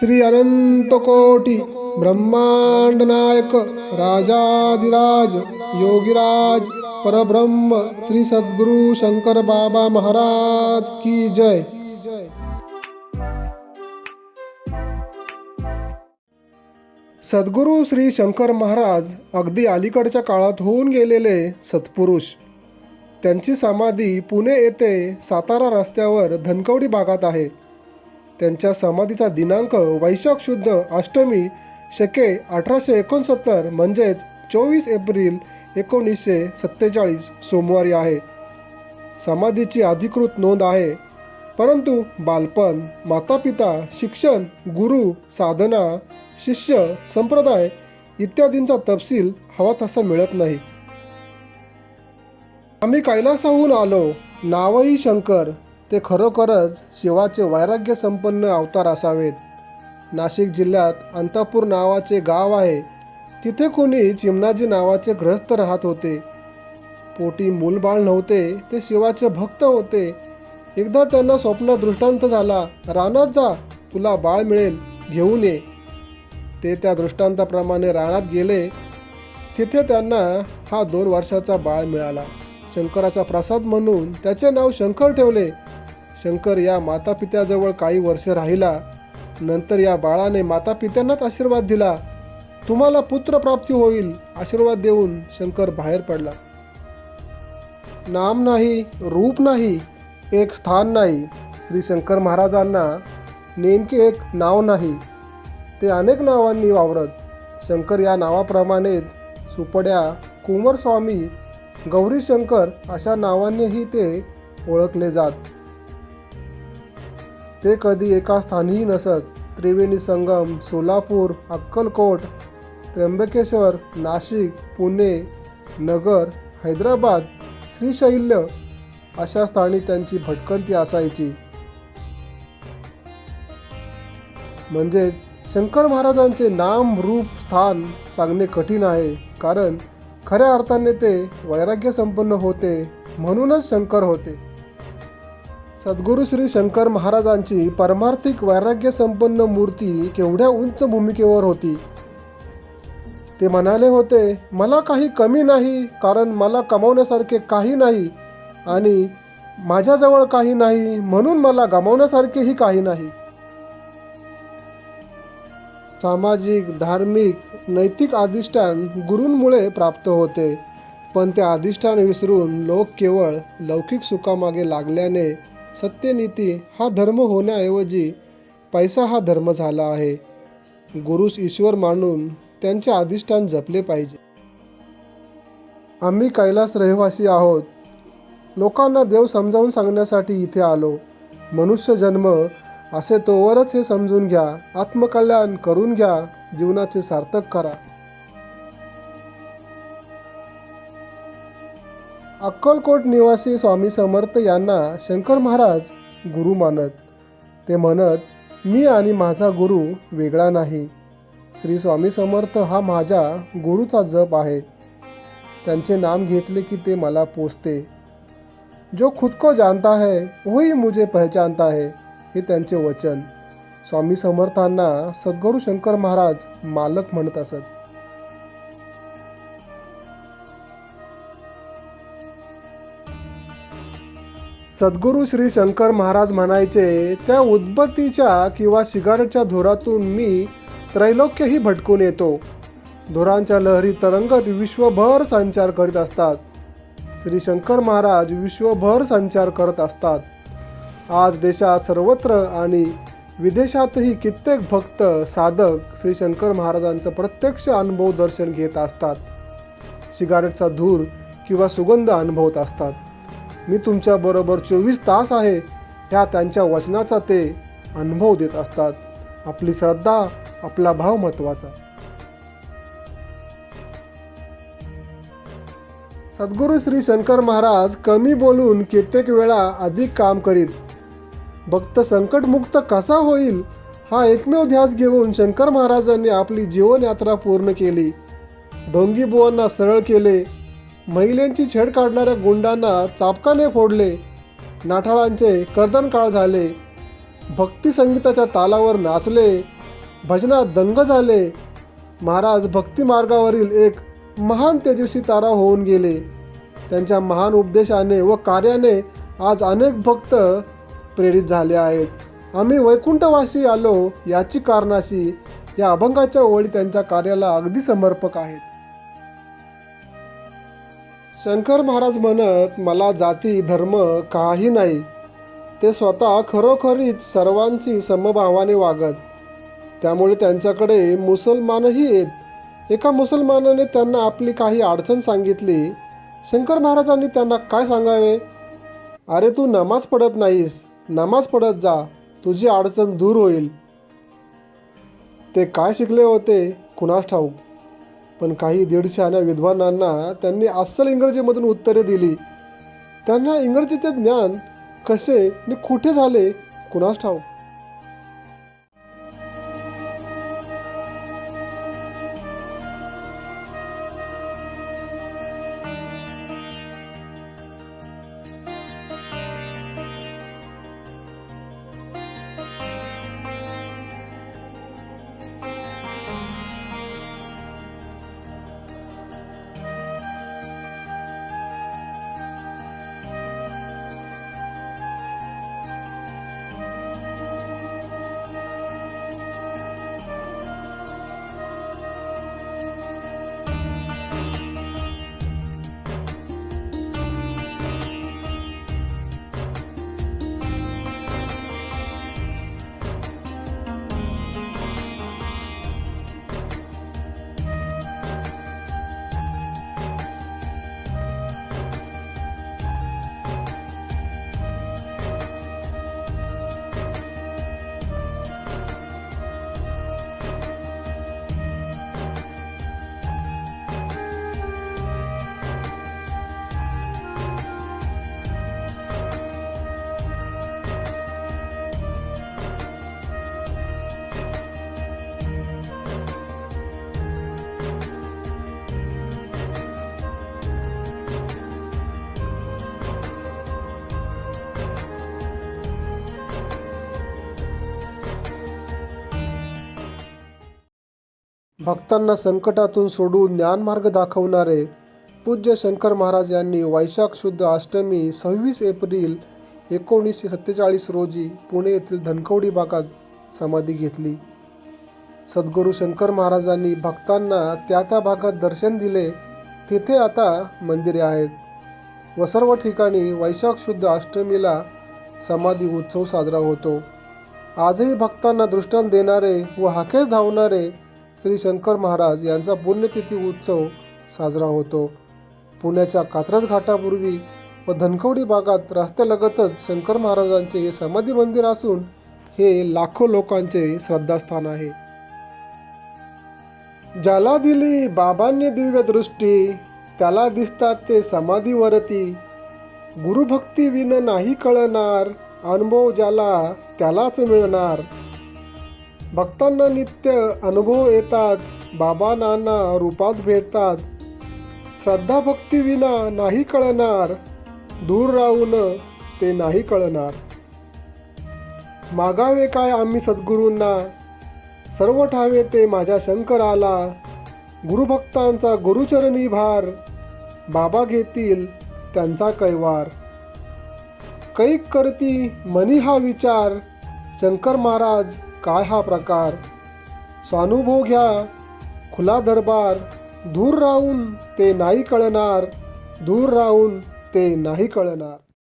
श्री अनंतकोटी ब्रह्मांड नायक राजाधिराज योगीराज परब्रह्म श्री सद्गुरु शंकर बाबा महाराज की जय। सद्गुरू श्री शंकर महाराज अगदी अलीकडच्या काळात होऊन गेलेले सत्पुरुष. त्यांची समाधी पुणे येथे सातारा रस्त्यावर धनकवडी भागात आहे. त्यांच्या समाधीचा दिनांक वैशाख शुद्ध अष्टमी शके अठराशे एकोणसत्तर म्हणजेच चोवीस एप्रिल एकोणीसशे सत्तेचाळीस सोमवारी आहे. समाधीची अधिकृत नोंद आहे. परंतु बालपण मातापिता शिक्षण गुरु साधना शिष्य संप्रदाय इत्यादींचा तपशील हवा तसा मिळत नाही. आम्ही कैलासाहून आलो. नावही शंकर ते खरोखरच शिवाचे वैराग्य संपन्न अवतार असावेत. नाशिक जिल्ह्यात अंतापूर नावाचे गाव आहे. तिथे कोणी चिमणाजी नावाचे ग्रस्त राहत होते. पोटी मूलबाळ नव्हते ते शिवाचे भक्त होते. एकदा त्यांना स्वप्न दृष्टांत झाला रानात जा तुला बाळ मिळेल घेऊन ये. ते त्या दृष्टांताप्रमाणे रानात गेले. तिथे त्यांना हा दोन वर्षाचा बाळ मिळाला. शंकराचा प्रसाद म्हणून त्याचे नाव शंकर ठेवले. शंकर या मातापित्याजवळ काही वर्षे राहिला. नंतर या बाळाने मातापित्यांनाच आशीर्वाद दिला. तुम्हाला पुत्रप्राप्ती होईल आशीर्वाद देऊन शंकर बाहेर पडला. नाम नाही रूप नाही एक स्थान नाही श्री शंकर महाराजांना नेमके एक नाव नाही. ते अनेक नावांनी वावरत शंकर या नावाप्रमाणेच सुपड्या कुंवरस्वामी गौरीशंकर अशा नावांनीही ते ओळखले जात. ते कधी एका स्थानीही नसत. त्रिवेणी संगम सोलापूर अक्कलकोट त्र्यंबकेश्वर नाशिक पुणे नगर हैदराबाद श्रीशैल्य अशा स्थानी त्यांची भटकंती असायची. म्हणजे शंकर महाराजांचे नाम रूप स्थान सांगणे कठीण आहे. कारण खऱ्या अर्थाने ते वैराग्य संपन्न होते म्हणूनच शंकर होते. सद्गुरू श्री शंकर महाराजांची परमार्थिक वैराग्य संपन्न मूर्ती केवढ्या उंच भूमिकेवर होती. ते म्हणाले होते मला काही कमी नाही कारण मला कमावण्यासारखे काही नाही आणि माझ्याजवळ काही नाही म्हणून मला गमावण्यासारखेही काही नाही. सामाजिक धार्मिक नैतिक अधिष्ठान गुरूंमुळे प्राप्त होते पण ते अधिष्ठान विसरून लोक केवळ लौकिक सुखामागे लागल्याने सत्यनीती हा धर्म होण्याऐवजी पैसा हा धर्म झाला आहे. गुरुस ईश्वर मानून त्यांचे अधिष्ठान जपले पाहिजे. आम्ही कैलास रहिवासी आहोत. लोकांना देव समजावून सांगण्यासाठी इथे आलो. मनुष्य जन्म असे तोवरच हे समजून घ्या. आत्मकल्याण करून घ्या. जीवनाचे सार्थक करा. अक्कलकोट निवासी स्वामी समर्थ यांना शंकर महाराज गुरु मानत. ते म्हणत मी आणि माझा गुरु वेगळा नाही. श्री स्वामी समर्थ हा माझ्या गुरुचा जप आहे. त्यांचे नाम घेतले की ते मला पोचते जो खुद को जानता है वही मुझे पहचानता है हे त्यांचे वचन. स्वामी समर्थांना सद्गुरू शंकर महाराज मालक म्हणत असत. सद्गुरू श्री शंकर महाराज म्हणायचे त्या उद्बत्तीच्या किंवा सिगारेटच्या धुरातून मी त्रैलोक्यही भटकून येतो. धुरांच्या लहरी तरंगत विश्वभर संचार करीत असतात. श्री शंकर महाराज विश्वभर संचार करत असतात. आज देशात सर्वत्र आणि विदेशातही कित्येक भक्त साधक श्री शंकर महाराजांचं प्रत्यक्ष अनुभव दर्शन घेत असतात. सिगारेटचा धूर किंवा सुगंध अनुभवत असतात. मी तुमच्याबरोबर चोवीस तास आहे ह्या त्यांच्या वचनाचा ते अनुभव देत असतात. आपली श्रद्धा आपला भाव महत्त्वाचा. सद्गुरू श्री शंकर महाराज कमी बोलून कित्येक वेळा अधिक काम करीत भक्त संकटमुक्त कसा होईल हा एकमेव ध्यास घेऊन शंकर महाराजांनी आपली जीवनयात्रा पूर्ण केली. ढोंगी बुवांना सरळ केले महिलांची छेड काढणाऱ्या गुंडांना चापकाने फोडले. नाठाळांचे कर्दनकाळ झाले. भक्ती संगीताच्या तालावर नाचले. भजनात दंग झाले. महाराज भक्ती मार्गावरील एक महान तेजस्वी तारा होऊन गेले. त्यांच्या महान उपदेशाने व कार्याने आज अनेक भक्त प्रेरित झाले आहेत. आम्ही वैकुंठवासी आलो याची कारणाशी या अभंगाच्या ओळी त्यांच्या कार्याला अगदी समर्पक आहेत. शंकर महाराज म्हणत मला जाती धर्म काही नाही. ते स्वतः खरोखरीच सर्वांची समभावाने वागत. त्यामुळे त्यांच्याकडे मुसलमानही येत एका मुसलमानाने त्यांना आपली काही अडचण सांगितली. शंकर महाराजांनी त्यांना काय सांगावे? अरे तू नमाज पडत नाहीस. नमाज पडत जा. तुझी अडचण दूर होईल. ते काय शिकले होते? कुणास ठाऊक? पण काही दीडशे आण्या विद्वानांना त्यांनी अस्सल इंग्रजीमधून उत्तरे दिली. त्यांना इंग्रजीचे ज्ञान कसे आणि कुठे झाले? कुणास ठाऊक? भक्तांना संकटातून सोडून ज्ञानमार्ग दाखवणारे पूज्य शंकर महाराज यांनी वैशाख शुद्ध अष्टमी सव्वीस एप्रिल एकोणीसशे सत्तेचाळीस रोजी पुणे येथील धनकवडी भागात समाधी घेतली. सद्गुरू शंकर महाराजांनी भक्तांना त्या त्या भागात दर्शन दिले. तिथे आता मंदिरे आहेत. व सर्व ठिकाणी वैशाख शुद्ध अष्टमीला समाधी उत्सव साजरा होतो. आजही भक्तांना दृष्टांत देणारे व हाकेस धावणारे श्री शंकर महाराज यांचा पुण्यतिथी उत्सव साजरा होतो. पुण्याच्या कात्रज घाटापूर्वी व धनकवडी भागात रस्त्यालगतच शंकर महाराजांचे हे समाधी मंदिर असून हे लाखो लोकांचे श्रद्धास्थान आहे. ज्याला दिली बाबांनी दिव्य दृष्टी त्याला दिसतात ते समाधीवरती. गुरुभक्ती विन नाही कळणार अनुभव ज्याला त्यालाच मिळणार. भक्तांना नित्य अनुभव येतात बाबा नाना रूपात भेटतात. श्रद्धा भक्तीविना नाही कळणार दूर राहून ते नाही कळणार. मागावे काय आम्ही सद्गुरूंना? सर्व ठावे ते माझ्या शंकराला. गुरुभक्तांचा गुरुचरणी भार बाबा घेतील त्यांचा कैवार. कैक करती मनी हा विचार शंकर महाराज काय हा प्रकार? स्वानुभव घ्या. खुला दरबार. दूर राहून ते नाही कळणार. दूर राहून ते नाही कळणार.